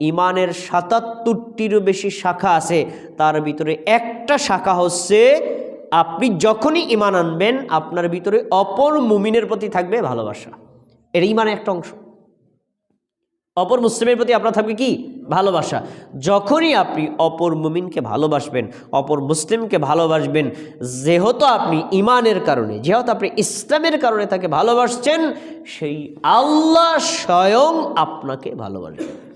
ইমানের সাতাত্তরটিরও বেশি শাখা আছে, তার ভিতরে একটা শাখা হচ্ছে আপনি যখনই ইমান আনবেন, আপনার ভিতরে অপর মুমিনের প্রতি থাকবে ভালোবাসা। এর ইমানের একটা অংশ। অপর মুসলিমের প্রতি আপনার থাকবে কি? ভালোবাসা। যখনই আপনি অপর মুমিনকে ভালোবাসবেন, অপর মুসলিমকে ভালোবাসবেন, যেহেতু আপনি ইমানের কারণে, যেহেতু আপনি ইসলামের কারণে তাকে ভালোবাসছেন, সেই আল্লাহ স্বয়ং আপনাকে ভালোবাসবেন।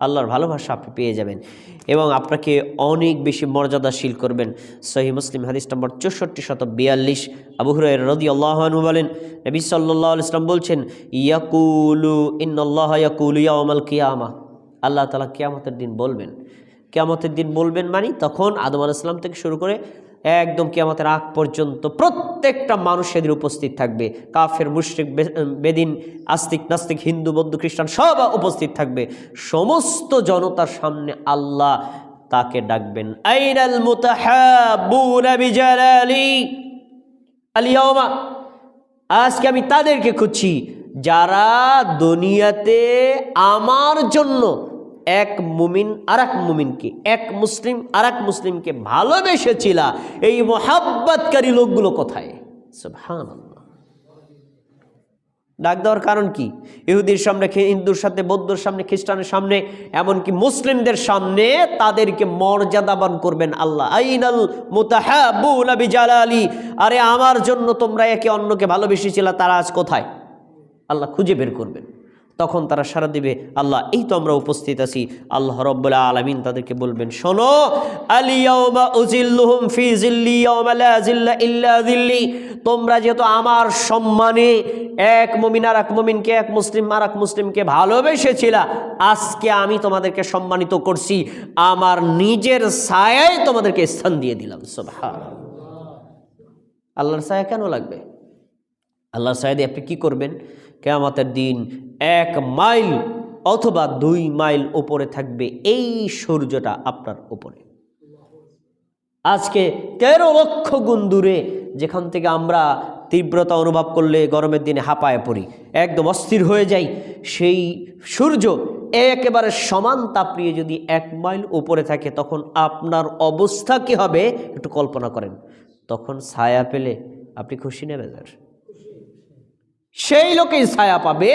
আল্লাহর ভালোবাসা আপনি পেয়ে যাবেন এবং আপনাকে অনেক বেশি মর্যাদাশীল করবেন। সহি মুসলিম হাদিস নম্বর চৌষট্টি শত বিয়াল্লিশ। আবু হুরাই রদি আল্লাহনু বলেন, নবী সাল্লাহ ইসলাম বলছেন, ইয়াকুলু ইন্নআল্লাহ ইয়াকুলু ইয়ামাল কিয়ামা। আল্লাহ তালা কিয়ামতের দিন বলবেন। কিয়ামতের দিন বলবেন মানে তখন আদম আলাইসলাম থেকে শুরু করে একদম কিয়ামতের আগ পর্যন্ত প্রত্যেকটা মানুষ সেদিন উপস্থিত থাকবে। কাফের, মুশ্রিক বেদিন, আস্তিক, নাস্তিক, হিন্দু, বৌদ্ধ, খ্রিস্টান সব উপস্থিত থাকবে। সমস্ত জনতার সামনে আল্লাহ তাকে ডাকবেন। আইনাল আলিয়াওমা আজকে আমি তাদেরকে খুঁজছি যারা দুনিয়াতে আমার জন্য এক মুমিন আর এক মুমিনকে, এক মুসলিম আর এক মুসলিমকে ভালোবেসেছিল। এই মোহাব্বতকারী লোকগুলো কোথায়? ডাক দেওয়ার কারণ কি? ইহুদির সামনে হিন্দুর সাথে, বৌদ্ধর সামনে, খ্রিস্টানের সামনে, এমনকি মুসলিমদের সামনে তাদেরকে মর্যাদাবান করবেন আল্লাহ। আইনাল মুতাহাবুনা বিজালালি। আরে আমার জন্য তোমরা একে অন্যকে ভালোবেসেছিল, তারা আজ কোথায়? আল্লাহ খুঁজে বের করবেন। তখন তারা সারা দিবে, আল্লাহ, এই তো আমরা উপস্থিত আছি। আল্লাহ রব্বুল্লাহ আলমিন তাদেরকে বলবেন, শোনো তোমরা যেহেতু আমার সম্মানে এক মমিন আর এক মুমিনকে, এক মুসলিম আর এক মুসলিমকে ভালোবেসেছিলা, আজকে আমি তোমাদেরকে সম্মানিত করছি। আমার নিজের ছায়ায় তোমাদেরকে স্থান দিয়ে দিলাম সুবহান আল্লাহর ছায়া কেন লাগবে? আল্লাহর সাহেদে আপনি কি করবেন? কেয়ামতের দিন এক মাইল অথবা দুই মাইল ওপরে থাকবে এই সূর্যটা আপনার উপরে। আজকে তেরো লক্ষ গুণ দূরে যেখান থেকে আমরা তীব্রতা অনুভব করলে গরমের দিনে হাঁপায় পড়ি, একদম অস্থির হয়ে যাই, সেই সূর্য একেবারে সমান তাপ নিয়ে যদি এক মাইল উপরে থাকে তখন আপনার অবস্থা কি হবে একটু কল্পনা করেন, তখন ছায়া পেলে আপনি খুশি নেবে যার সেই লোকেই ছায়া পাবে,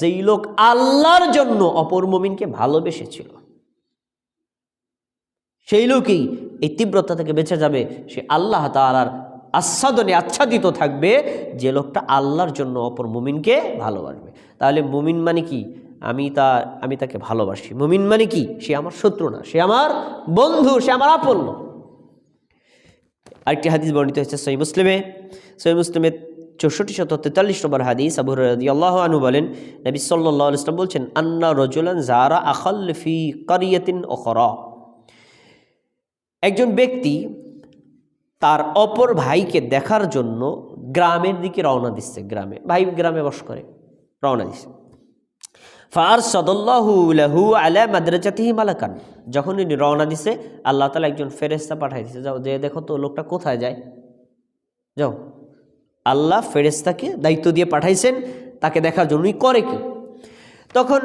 যেই লোক আল্লাহর জন্য অপর মমিনকে ভালোবেসেছিল। সেই লোকই এই তীব্রতা থেকে বেঁচে যাবে, সে আল্লাহ তালার আচ্ছাদনে আচ্ছাদিত থাকবে, যে লোকটা আল্লাহর জন্য অপর মুমিনকে ভালোবাসবে। তাহলে মুমিন মানে কি? আমি তা, আমি তাকে ভালোবাসি। মুমিন মানে কি? সে আমার শত্রু না, সে আমার বন্ধু, সে আমার আপন লোক। আরেকটি হাদিস বর্ণিত হয়েছে সই মুসলিমে। সই মুসলিমে চৌষট্টি শত তেতাল্লিশ নম্বর হাদিস, আবু আল্লাহ আনু বলেন, নবী সাল্লাহ ইসলাম বলছেন, আন্না রজুলান জারা আখল ফি কারিয়াতিন ওখরা একজন ব্যক্তি তার অপর ভাইকে দেখার জন্য গ্রামের দিকে রওনা দিচ্ছে, গ্রামে। ভাই গ্রামে বস করে, রওনা দিচ্ছে। ফার সদল্লাহু লাহু আলা মাদ্রাজাতিহি মালাকান। যখন ইনি রওনা দিছে, আল্লাহ তালা একজন ফেরেস্তা পাঠাই দিছে যাও, যে দেখো তো লোকটা কোথায় যায়? যাও। আল্লাহ ফেরেস্তাকে দায়িত্ব দিয়ে পাঠাইছেন, তাকে দেখার জন্যই করে কি তখন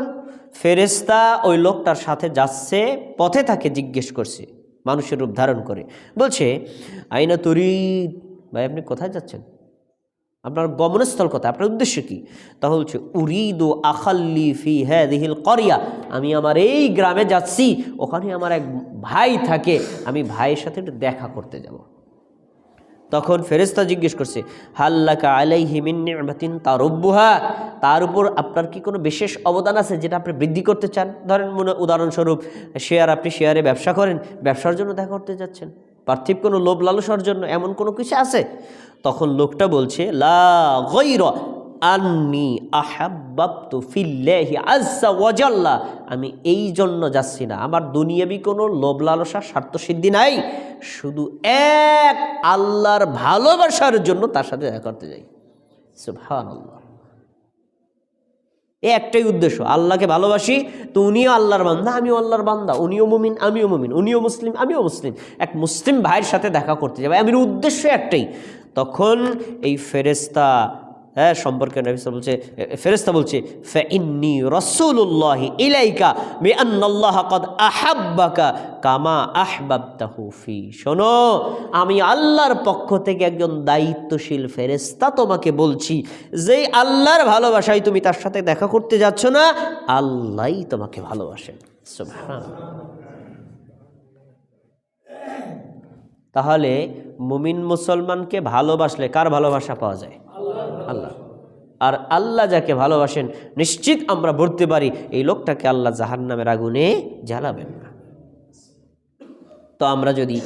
ফেরেস্তা ওই লোকটার সাথে যাচ্ছে, পথে তাকে জিজ্ঞেস করছে, মানুষের রূপ ধারণ করে। বলছে, আইনা তরি ভাই, আপনি কোথায় যাচ্ছেন? আপনার গমনস্থল কথা আপনার উদ্দেশ্য কি? তাহলে হচ্ছে উরিদু আখাল্লি ফি হ্যাঁ দিহিল করিয়া আমি আমার এই গ্রামে যাচ্ছি, ওখানে আমার এক ভাই থাকে, আমি ভাইয়ের সাথে একটু দেখা করতে যাব। তখন ফেরেস্তা জিজ্ঞেস করছে হাল্লাকা আলাইহি মিন নি'মাতিন তারুব্বুহা? তার উপর আপনার কি কোনো বিশেষ অবদান আছে যেটা আপনি বৃদ্ধি করতে চান? ধরেন মনে উদাহরণস্বরূপ, শেয়ার আপনি শেয়ারে ব্যবসা করেন, ব্যবসার জন্য দেখা করতে যাচ্ছেন। পার্থিব কোনো লোভ লালসার জন্য এমন কোনো কিছু আছে? তখন লোকটা বলছে, লা গৈর আন্নি ফিল্লাহি আজ্জা ওয়াজাল্লা আমি এই জন্য যাচ্ছি না। আমার দুনিয়াবি কোনো লোভ লালসা স্বার্থ সিদ্ধি নাই। শুধু এক আল্লাহর ভালোবাসার জন্য তার সাথে দেখা করতে যাই। সুবহানাল্লাহ। এই একটাই উদ্দেশ্য, আল্লাহকে ভালোবাসি তো উনিও আল্লাহর বান্দা, আমিও আল্লাহর বান্দা, উনিও মুমিন, আমিও মুমিন, উনিও মুসলিম, আমিও মুসলিম। এক মুসলিম ভাইয়ের সাথে দেখা করতে যাবে আমির উদ্দেশ্য একটাই, তখন এই ফেরেস্তা হ্যাঁ সম্পর্কে নবিস বলছে ফেরেস্তা বলছে ফিন্নি রসুল্লাহি ইলাইকা বিআন্নাল্লাহ কদ আহাব্বাকা কামা আহবাবতাহু ফি। শোনো, আমি আল্লাহর পক্ষ থেকে একজন দায়িত্বশীল ফেরেস্তা তোমাকে বলছি, যে আল্লাহর ভালোবাসায় তুমি তার সাথে দেখা করতে যাচ্ছ না, আল্লাহই তোমাকে ভালোবাসেন তাহলে মুমিন মুসলমানকে ভালোবাসলে কার ভালোবাসা পাওয়া যায়? আল্লাহ আর আল্লাহ যাকে ভালোবাসেন, নিশ্চিত আমরা বলতে পারি, এই লোকটাকে আল্লাহ জাহান নামের আগুনে জ্বালাবেন না। তো আমরা যদি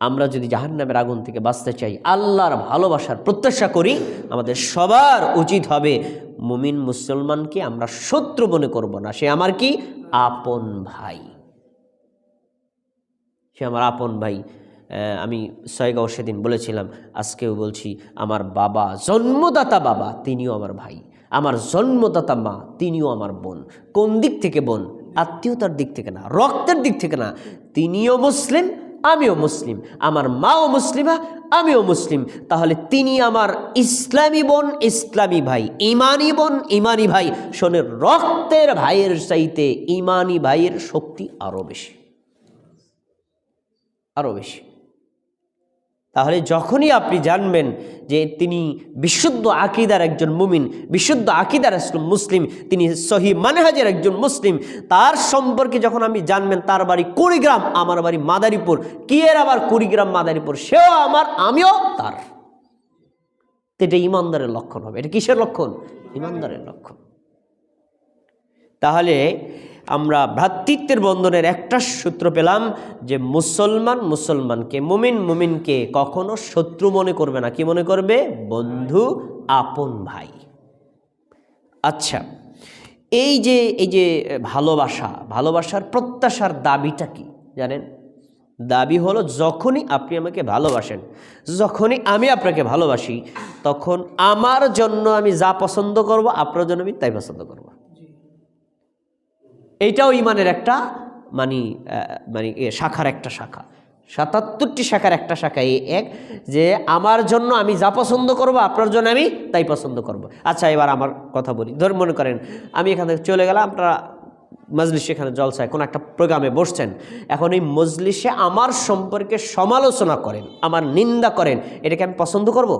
আমরা যদি জাহান নামের আগুন থেকে বাঁচতে চাই, আল্লাহর ভালোবাসার প্রত্যাশা করি, আমাদের সবার উচিত হবে, মুমিন মুসলমানকে আমরা শত্রু মনে করব না। সে আমার কি? আপন ভাই। সে আমার আপন ভাই। আমি সয়গাঁও সেদিন বলেছিলাম, আজকেও বলছি, আমার বাবা জন্মদাতা বাবা, তিনিও আমার ভাই। আমার জন্মদাতা মা, তিনিও আমার বোন। কোন দিক থেকে বোন? আত্মীয়তার দিক থেকে না, রক্তের দিক থেকে না। তিনিও মুসলিম, আমিও মুসলিম। আমার মাও মুসলিমা, আমিও মুসলিম। তাহলে তিনি আমার ইসলামী বোন, ইসলামী ভাই। ইমানি বোন, ইমানি ভাই। শোনে রক্তের ভাইয়ের চাইতে ইমানি ভাইয়ের শক্তি আরও বেশি। আরও বেশি। তাহলে যখনই আপনি জানবেন যে তিনি বিশুদ্ধ আকিদার একজন মুমিন, বিশুদ্ধ আকিদার একজন মুসলিম, তিনি সহি মানহাজের একজন মুসলিম, তার সম্পর্কে যখন আমি জানবেন, তার বাড়ি কুড়িগ্রাম, আমার বাড়ি মাদারীপুর, কি এর আবার কুড়িগ্রাম, মাদারীপুর? সেও আমার, আমিও তার। এটা ইমানদারের লক্ষণ হবে। এটা কিসের লক্ষণ? ইমানদারের লক্ষণ। তাহলে আমরা ভ্রাতৃত্বের বন্ধনের একটা সূত্র পেলাম যে মুসলমান মুসলমানকে, মুমিন মুমিনকে কখনো শত্রু মনে করবে না। কি মনে করবে? বন্ধু, আপন ভাই। আচ্ছা এই যে এই যে ভালোবাসা, ভালোবাসার প্রত্যাশার দাবিটা কি জানেন? দাবি হলো যখনই আপনি আমাকে ভালোবাসেন, যখনই আমি আপনাকে ভালোবাসি, তখন আমার জন্য আমি যা পছন্দ করব, আপনার জন্য আমি তাই পছন্দ করব। এইটাও ইমানের একটা মানে মানে এ, শাখার একটা শাখা। সাতাত্তরটি শাখার একটা শাখা এই এক যে আমার জন্য আমি যা পছন্দ করব আপনার জন্য আমি তাই পছন্দ করব। আচ্ছা এবার আমার কথা বলি। ধর মনে করেন আমি এখান থেকে চলে গেলাম আপনারা মজলিসে এখানে জলসায় কোনো একটা প্রোগ্রামে বসছেন। এখন এই মজলিসে আমার সম্পর্কে সমালোচনা করেন আমার নিন্দা করেন এটাকে আমি পছন্দ করব?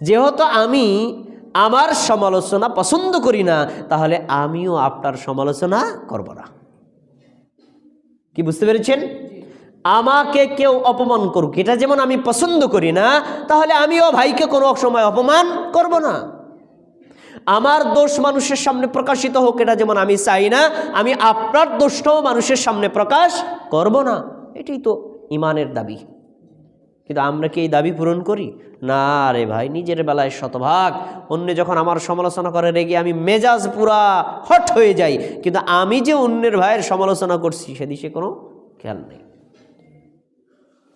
যেহেতু আমি আমার সমালোচনা পছন্দ করি না, তাহলে আমিও আপনার সমালোচনা করব না। কি বুঝতে পেরেছেন? আমাকে কেউ অপমান করুক, এটা যেমন আমি পছন্দ করি না, তাহলে আমিও ভাইকে কোনো সময় অপমান করব না। আমার দোষ মানুষের সামনে প্রকাশিত হোক, এটা যেমন আমি চাই না, আমি আপনার দোষটাও মানুষের সামনে প্রকাশ করব না। এটাই তো ইমানের দাবি। কিন্তু আমরা কি এই দাবি পূরণ করি? না রে ভাই, নিজের বেলায় শতভাগ। অন্য যখন আমার সমালোচনা করে রেগে আমি মেজাজ পুরা হট হয়ে যাই। কিন্তু আমি যে অন্যের ভাইয়ের সমালোচনা করছি, সেদিকে কোনো খেয়াল নেই।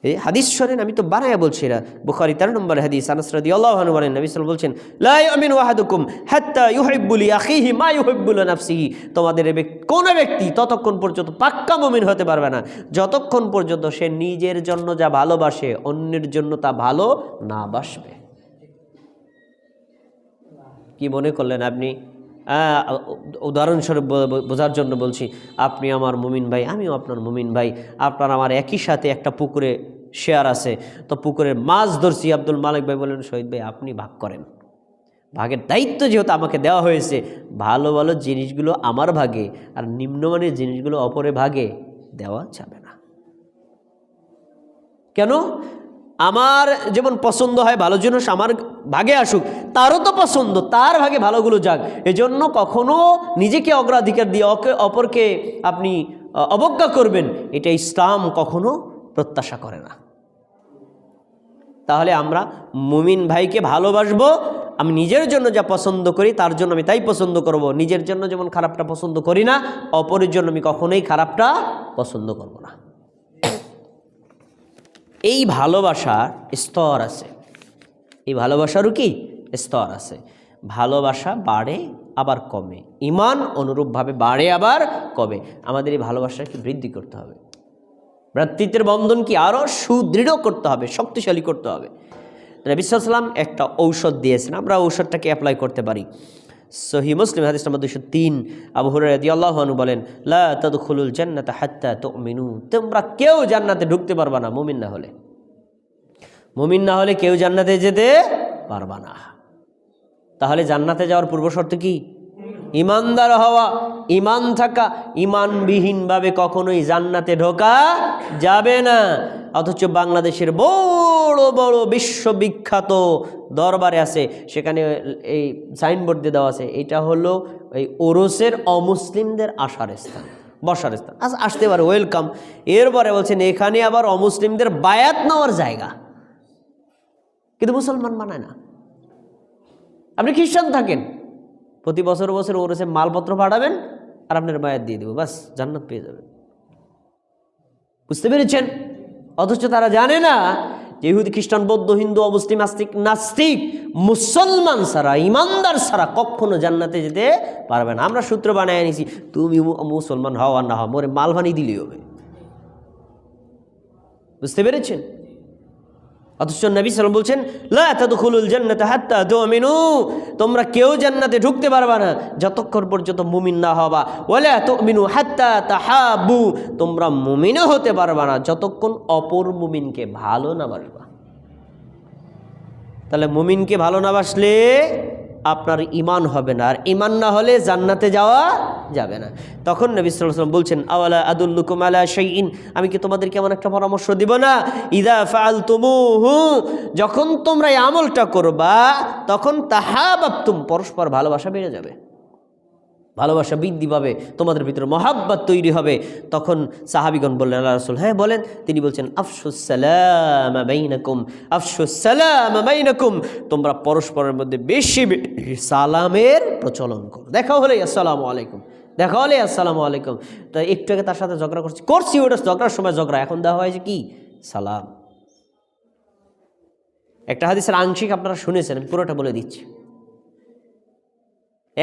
এই হাদিস শোনেন আমি তো বানায়া বলছি এরা। বুখারি তেরো নম্বর হাদিস, আনাস রাদিয়াল্লাহু আনহু বলেন, নবী সাল্লাল্লাহু বলছেন, লা ইয়ামিনু আহাদুকুম হাত্তা ইউহিব্বু লি আখিহি মা ইউহিব্বু লি নাফসিহি। তোমাদের কোন ব্যক্তি ততক্ষণ পর্যন্ত পাক্কা মুমিন হতে পারবে না। যতক্ষণ পর্যন্ত সে নিজের জন্য যা ভালোবাসে, অন্যের জন্য তা ভালো না বাসবে। কি মনে করলেন আপনি? উদাহরণস্বরূপ বোঝার জন্য বলছি, আপনি আমার মুমিন ভাই, আমিও আপনার মুমিন ভাই, আপনার আমার একই সাথে একটা পুকুরে শেয়ার আছে, তো পুকুরের মাছ ধরছি, আব্দুল মালিক ভাই বলেন, শহীদ ভাই, আপনি ভাগ করেন। ভাগের দায়িত্ব যেহেতু আমাকে দেওয়া হয়েছে, ভালো ভালো জিনিসগুলো আমার ভাগে আর নিম্নমানের জিনিসগুলো অপরে ভাগে দেওয়া যাবে না। কেন? আমার যেমন পছন্দ হয়, ভালো জিনিস আমার ভাগে আসুক, তারও তো পছন্দ, তার ভাগে ভালোগুলো যাক। এজন্য কখনো নিজেকে অগ্রাধিকার দিয়ে অপরকে আপনি অবজ্ঞা করবেন, এটা ইসলাম কখনো প্রত্যাশা করে না। তাহলে আমরা মুমিন ভাইকে ভালোবাসবো, আমি নিজের জন্য যা পছন্দ করি, তার জন্য আমি তাই পছন্দ করব। নিজের জন্য যেমন খারাপটা পছন্দ করি না, অপরের জন্য আমি কখনোই খারাপটা পছন্দ করব না। এই ভালোবাসার স্তর আছে। এই ভালোবাসারও কি স্তর আছে? ভালোবাসা বাড়ে, আবার কমে। ইমান অনুরূপভাবে বাড়ে, আবার কমে। আমাদের এই ভালোবাসাকে বৃদ্ধি করতে হবে? ভ্রাতৃত্বের বন্ধন কি আরও সুদৃঢ় করতে হবে, শক্তিশালী করতে হবে? নবিসাল্লাম একটা ঔষধ দিয়েছেন। আমরা ঔষধটাকে অ্যাপ্লাই করতে পারি। সহি মুসলিম, হাদিস নম্বর দুশো তিন। আবু হুরায়দি আল্লাহনু বলেন, লা তদখুলুল জান্নাতা হাত্তা তুমিনু। তোমরা কেউ জান্নাতে ঢুকতে পারবা না, মুমিন না হলে। মুমিন না হলে কেউ জান্নাতে যেতে পারবা না। তাহলে জান্নাতে যাওয়ার পূর্ব শর্ত কি? ইমানদার হওয়া, ইমান থাকা, ইমানবিহীনভাবে কখনোই জান্নাতে ঢোকা যাবে না। অথচ বাংলাদেশের বড় বড় বিশ্ববিখ্যাত দরবারে আছে, সেখানে এই সাইনবোর্ড দিয়ে দেওয়া আছে, এটা হলো এই ওরসের অমুসলিমদের আসার স্থান বসার স্থান। আচ্ছা আসতে পারে, ওয়েলকাম। এরপরে বলছেন, এখানে আবার অমুসলিমদের বায়াত নেওয়ার জায়গা। কিন্তু মুসলমান মানায় না। আপনি খ্রিস্টান থাকেন প্রতি বছর বছর ওর এসে মালপত্র পাঠাবেন আর আপনার মায়ের দিয়ে দেবো, বাস, জান্নাত পেয়ে যাবেন। বুঝতে পেরেছেন? অথচ তারা জানে না যে ইহুদি, খ্রিস্টান, বৌদ্ধ, হিন্দু, অমুসলিম, আস্তিক, নাস্তিক, মুসলমান সারা ইমানদার সারা কখনো জান্নাতে যেতে পারবে না। আমরা সূত্র বানায় নিছি তুমি মুসলমান হও আর না হও, মোরে মালভানি দিলেই হবে। বুঝতে পেরেছেন? অথচ নবী সালাম বলছেন, লা জান্নাত হাত্তা মিনু তোমরা কেউ জান্নাতে ঢুকতে পারবা না, যতক্ষণ পর্যন্ত মুমিন না হবা। ত মিনু হাত্তা তাহাবু তোমরা মুমিনও হতে পারবা না, যতক্ষণ অপর মুমিনকে ভালো না বাসবা। তাহলে মুমিনকে ভালো না বাসলে আপনার ইমান হবে না, আর ইমান না হলে জান্নাতে যাওয়া যাবে না। তখন নবী ওয়াসাল্লাম বলছেন, আওয়ালা আদুল্লুকুম আলা শাইইন? আমি কি তোমাদেরকে এমন একটা পরামর্শ দিব না? ইদা ফাআলতুমুহু। যখন তোমরা এই আমলটা করবা, তখন তাহাবাবতুম পরস্পর ভালোবাসা বেড়ে যাবে। ভালোবাসা বৃদ্ধি পাবে, তোমাদের ভিতরে মহাব্বত তৈরি হবে। তখন সাহাবিগণ বললেন, আল্লাহ রসুল হ্যাঁ বলেন। তিনি বলছেন আফসুসালাম বাইনাকুম আফসুসালাম বাইনাকুম। তোমরা পরস্পরের মধ্যে বেশি সালামের প্রচলন করো। দেখা হলে, আসসালামু আলাইকুম। দেখা হলে, আসসালামু আলাইকুম। তা একটু আগে তার সাথে ঝগড়া করছি। করছি ওটা ঝগড়ার সময় ঝগড়া। এখন দেওয়া হয়েছে কি? সালাম। একটা হাদিসের আংশিক আপনারা শুনেছেন পুরোটা বলে দিচ্ছি।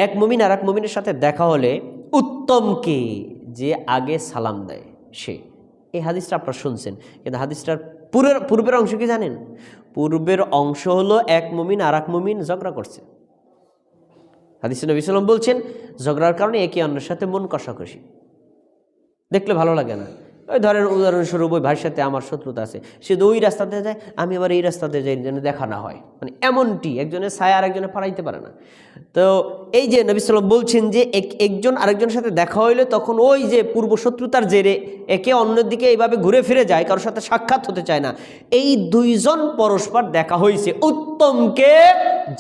এক মুমিন আর এক মুমিনের সাথে দেখা হলে উত্তম কে? যে আগে সালাম দেয়, সে। এই হাদিসটা আপনারা শুনছেন, কিন্তু হাদিসটার পুরের, পূর্বের অংশ কি জানেন? পূর্বের অংশ হলো এক মুমিন আর এক মুমিন ঝগড়া করছে। হাদিস নবী সাল্লাম বলছেন, ঝগড়ার কারণে একে অন্যের সাথে মন কষাকষি। দেখলে ভালো লাগে না। ওই ধরেন উদাহরণস্বরূপ ওই ভাইয়ের সাথে আমার শত্রুতা আছে, সে তো ওই রাস্তাতে যায়, আমি আবার এই রাস্তাতে যাই, যেন দেখা না হয়। মানে এমনটি, একজনের ছায়া আর একজনে পাড়াইতে পারে না। তো এই যে নবী সাল্লাম বলছেন যে এক, একজন আরেকজনের সাথে দেখা হইলে তখন ওই যে পূর্ব শত্রুতার জেরে একে অন্যের দিকে এইভাবে ঘুরে ফিরে যায়, কারোর সাথে সাক্ষাৎ হতে চায় না। এই দুইজন পরস্পর দেখা হয়েছে উত্তমকে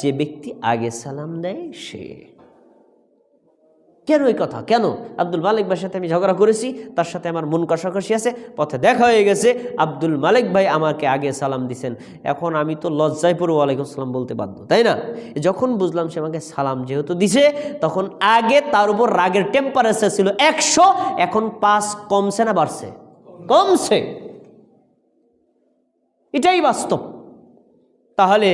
যে ব্যক্তি আগে সালাম দেয়, সে। কেন এই কথা? কেন? আব্দুল মালিক ভাইয়ের সাথে আমি ঝগড়া করেছি, তার সাথে আমার মন কষাকষি আছে, পথে দেখা হয়ে গেছে। আব্দুল মালিক ভাই আমাকে আগে সালাম দিছেন। এখন আমি তো লজ্জায় পড়ে ওয়ালাইকুম সালাম বলতে বাধ্য, তাই না? যখন বুঝলাম সে আমাকে সালাম যেহেতু দিছে, তখন আগে তার উপর রাগের টেম্পারেচার ছিল একশো, এখন পাঁচ কমছে না বাড়ছে? কমছে। এটাই বাস্তব। তাহলে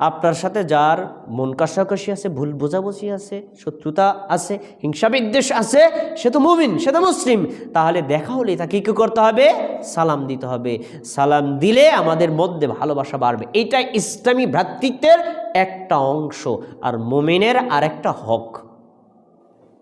আপনার সাথে যার মন কষাকষি আছে, ভুল বোঝাবুঝি আছে, শত্রুতা আছে, হিংসা বিদ্বেষ আছে, সে তো মুমিন, সে তো মুসলিম। তাহলে দেখা হলে তাকে কী করতে হবে? সালাম দিতে হবে। সালাম দিলে আমাদের মধ্যে ভালোবাসা বাড়বে। এটা ইসলামী ভ্রাতৃত্বের একটা অংশ। আর মুমিনের আর একটা হক।